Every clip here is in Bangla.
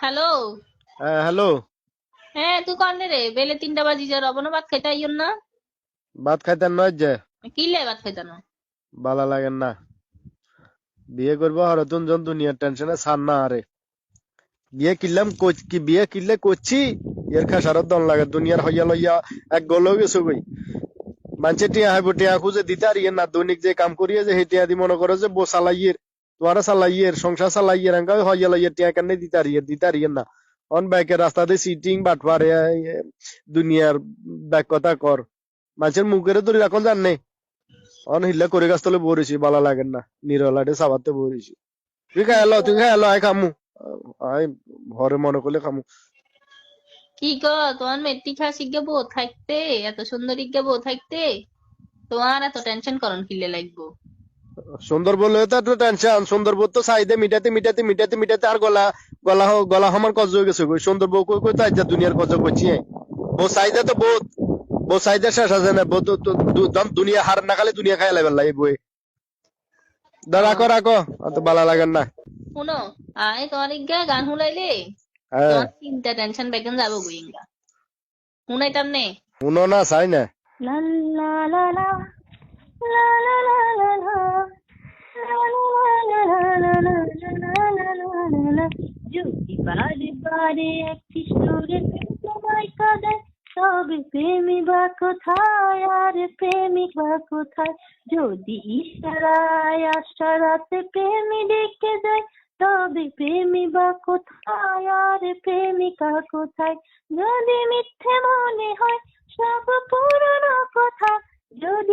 হ্যালো। হ্যাঁ হ্যালো। হ্যাঁ তুই কনে রে? বেলে তিনটা বাজি যা রবনা ভাত খাইতে আইয়ন না? ভাত খাইতেন নয় যে কি লে ভাত খাইতে না বালা লাগেন না। বিয়ে করব হরতুন জন দুনিয়ার টেনশনে সার না আরে। বিয়ে কিনলাম কি বিয়ে কিনলে করছি এর খাসারত দন লাগে দুনিয়ার হইয়া লইয়া এক গলো গেছো গই মানুষে টিয়া হাইব টিয়া খুঁজে দিতে আর ইয়ে না দৈনিক যে কাম করিয়ে যে সেই টিয়া দি মনে করো যে বো চালাইয়ের তোমারা চালাইয়ের সংসার চালাইয়ের এঙ্গা হইয়া লইয়া টিয়া কেন দিতে আর দিতে আর ইয়ে না অন বাইকের রাস্তাতে সিটিং বাটপারে দুনিয়ার ব্যাক কথা কর মানুষের মুখের ধরে রাখন জান অন হিল্লা করে গাছ তলে বরেছি বালা লাগেন না নিরলাটে সাবাতে বরেছি তুই খাই এলো তুই খাই এলো আয় খামু আয় ঘরে মনে খামু কি গো তোমার মেট্রি খা শিখে বউ থাকতে এত সুন্দর ইজ্ঞা বউ থাকতে তোমার এত টেনশন করন কিলে লাগবো সুন্দর বললে তো একটু টেনশন সুন্দর বউ তো চাহিদা মিটাতে মিটাতে মিটাতে মিটাতে আর গলা গলা গলা আমার কজ হয়ে গেছে গো। সুন্দর বউ কই কই তো আজ দুনিয়ার কজ করছি বউ চাহিদা তো বহুত। বউ চাহিদা শেষ আছে না দু- দম দুনিয়া হার না খালে দুনিয়া খাই লাইবেন লাই বই দা রাখো রাখো অত বালা লাগেন না। শুনো আয় তোমার ইজ্ঞা গান শুনাইলে? হ্যাঁ চিন্তা টেনশন বেগন যাব গো ইঙ্গা শুনাইতাম নে? শুনো না চাই না। লা লা লা লা লা লা লা লা লা। যদি বারে বারে একটি সুরে তোমায় কাঁদায় তবে প্রেমী বা কোথায় আর প্রেমিক বা কোথায় যদি ইশারায় আশারাতে প্রেমী ডেকে যায় তবে প্রেমী বা কোথায় আর প্রেমিকা কোথায় যদি মিথ্যে মনে হয় সব পুরনো কথা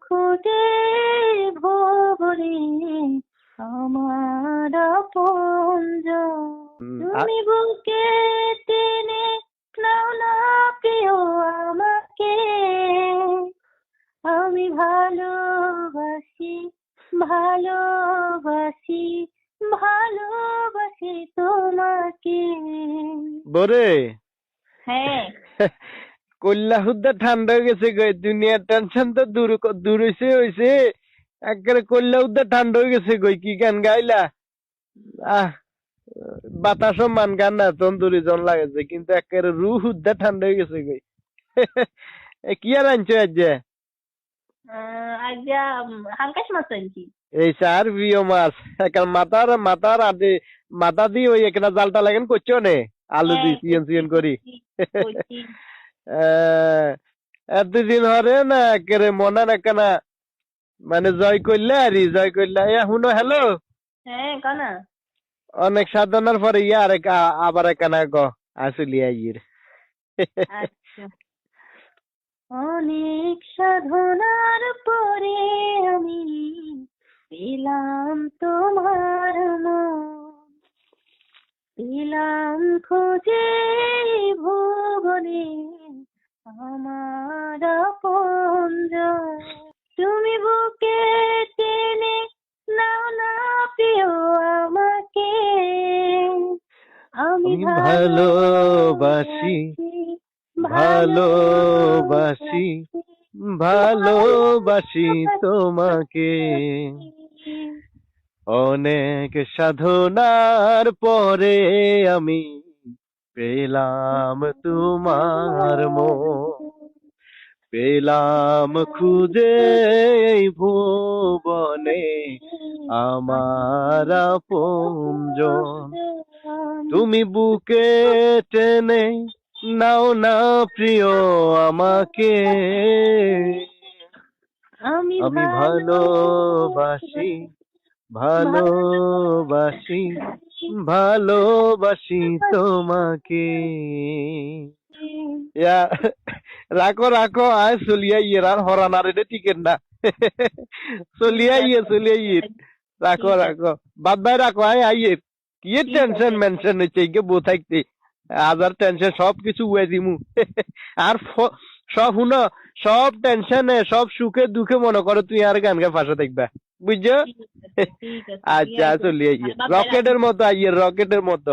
খুঁজে ভবরে আমার আপনজন তুমি বুকে টেনে নাও না প্রিয় আমাকে। আমি ভালোবাসি ভালোবাসি ভালোবাসি তোমাকে। বরে হ্যাঁ। কল্লা হুদ্দা ঠান্ডা হয়ে গেছে গো দুনিয়ার টেনশন তো দূর দূর হইছে হইছে। একেবারে কল্লা হুদ্দা ঠান্ডা হয়ে গেছে গই কি গান গাইলা? আহ বাতাসও মান গান না তন্দুরি জন লাগেছে কিন্তু একেবারে রু হুদ্দা ঠান্ডা হয়ে গেছে গই এ কি আর আনছো আজ? আজ হালকাশ মাছ আনছি। এই চার প্রিয় মাছ একার মাথার মাথার আদে মাথা দিয়ে ওই একটা জালটা লাগেন করছ নে? আলু দিয়ে সিয়ন সিয়ন করি। এতদিন হরে না কেরে মনে না। কেনা মানে জয় করলে আর জয় করলে। ইয়া শুনো হ্যালো? হ্যাঁ কানা? অনেক সাধনার পরে ইয়া আর এক আবার একখানা গ আসলি আইয়ের আচ্ছা। অনেক সাধনার পরে আমার আপনজন। তুমি বুকে টেনে নাও না প্রিয় আমাকে। আমি আমি ভালোবাসি, ভালোবাসি ভালোবাসি তোমাকে। অনেক সাধনার পরে আমি পেলাম তোমার মো পেলাম খুঁজে ভুবনে আমার আপনজন তুমি বুকে টেনে নাও না প্রিয় আমাকে আমি আমি ভালোবাসি। ভালোবাসি ভালোবাসি তোমাকে। রাখো রাখো, আয় চলিয়া ইয়ের আর হরানার এটা টিকেট না। চলি আইয়ে চলি আইয়ে রাখো রাখো। বাদ ভাই রাখো, আয় আইয়ে কি টেনশন মেনশন হচ্ছে কে বউ থাকতে হাজার টেনশন সব কিছু উয়ে দিমু। আর সব শুনো, সব টেনশনে সব সুখে, দুঃখে মনে করো, তুই আর গান গা ফাঁসা দেখবা। বুঝছ? আচ্ছা আসলে রকেটের মতো আইয়ে রকেটের মতো।